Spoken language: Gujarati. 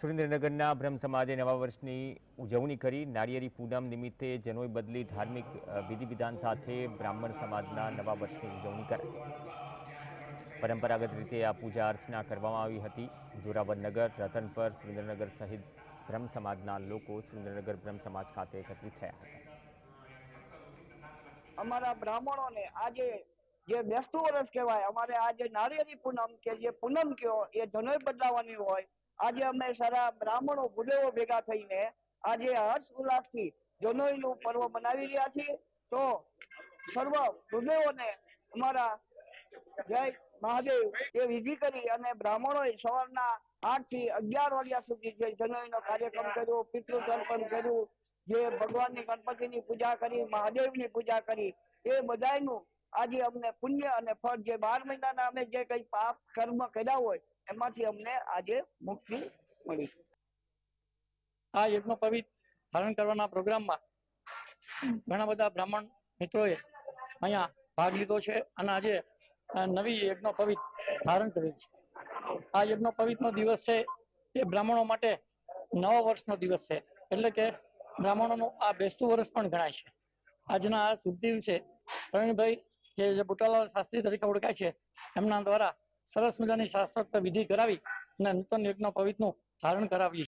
સુરેન્દ્રનગરના બ્રહ્મ સમાજે નવા વર્ષની ઉજવણી કરી. નાળિયેરી પૂનમ નિમિત્તે જનોઈ બદલી ધાર્મિક વિધિવિધાન સાથે બ્રાહ્મણ સમાજના નવા વર્ષની ઉજવણી કરાઈ. પરંપરાગત રીતે આ પૂજા અર્ચના કરવામાં આવી હતી. જોરાવરનગર રતનપર સુરેન્દ્રનગર સહિત બ્રહ્મ સમાજના લોકો સુરેન્દ્રનગર બ્રહ્મ સમાજ ખાતે એકત્રિત થયા હતા. અમારા બ્રાહ્મણોને આજે જે બેસતું વર્ષ કહેવાય, અમારે આજે નારિયેરી પૂનમ કે જે પૂનમ કયો, એ જનોઈ બદલાવાની હોય આજે અમે સારા બ્રાહ્મણો ભૂદેવો ભેગા થઈને આજે હર્ષ ઉલ્લાસથી જનોઈનું પર્વ મનાવી રહ્યા છીએ. તો સર્વ ભૂદેવોને અમારા જય મહાદેવ એ વિધિ કરી અને બ્રાહ્મણોએ સવારના આઠથી અગિયાર વાગ્યા સુધી જે જનોઈનો કાર્યક્રમ કર્યો પિતૃ કર્યું, જે ભગવાનની ગણપતિની પૂજા કરી, મહાદેવની પૂજા કરી, એ બધાયનું આજે અમને પુણ્ય અને ફળ જે બાર મહિનાના અમે જે કઈ પાપ કર્મ કર્યા હોય, એમાંથી અમને આજે મુક્તિ મળી. આ યજ્ઞ પવિત્ર ધારણ કરવાના પ્રોગ્રામમાં ઘણા બધા બ્રાહ્મણ મિત્રોએ અહીંયા ભાગ લીધો છે અને આજે નવી યજ્ઞ પવિત્ર ધારણ કરેલ છે. આ યજ્ઞ પવિત્રનો દિવસ છે એ બ્રાહ્મણો માટે નવા વર્ષનો દિવસ છે. એટલે કે બ્રાહ્મણોનું આ બેસતું વર્ષ પણ ગણાય છે. આજના આ શુભ દિવસે પ્રવીણભાઈ કે જે બુટાલાલ શાસ્ત્રી તરીકે ઓળખાય છે, એમના દ્વારા સરસ મજાની શાસ્ત્રોક્ત વિધિ કરાવી અને નૂતન યજ્ઞ પવિત્રનું ધારણ કરાવી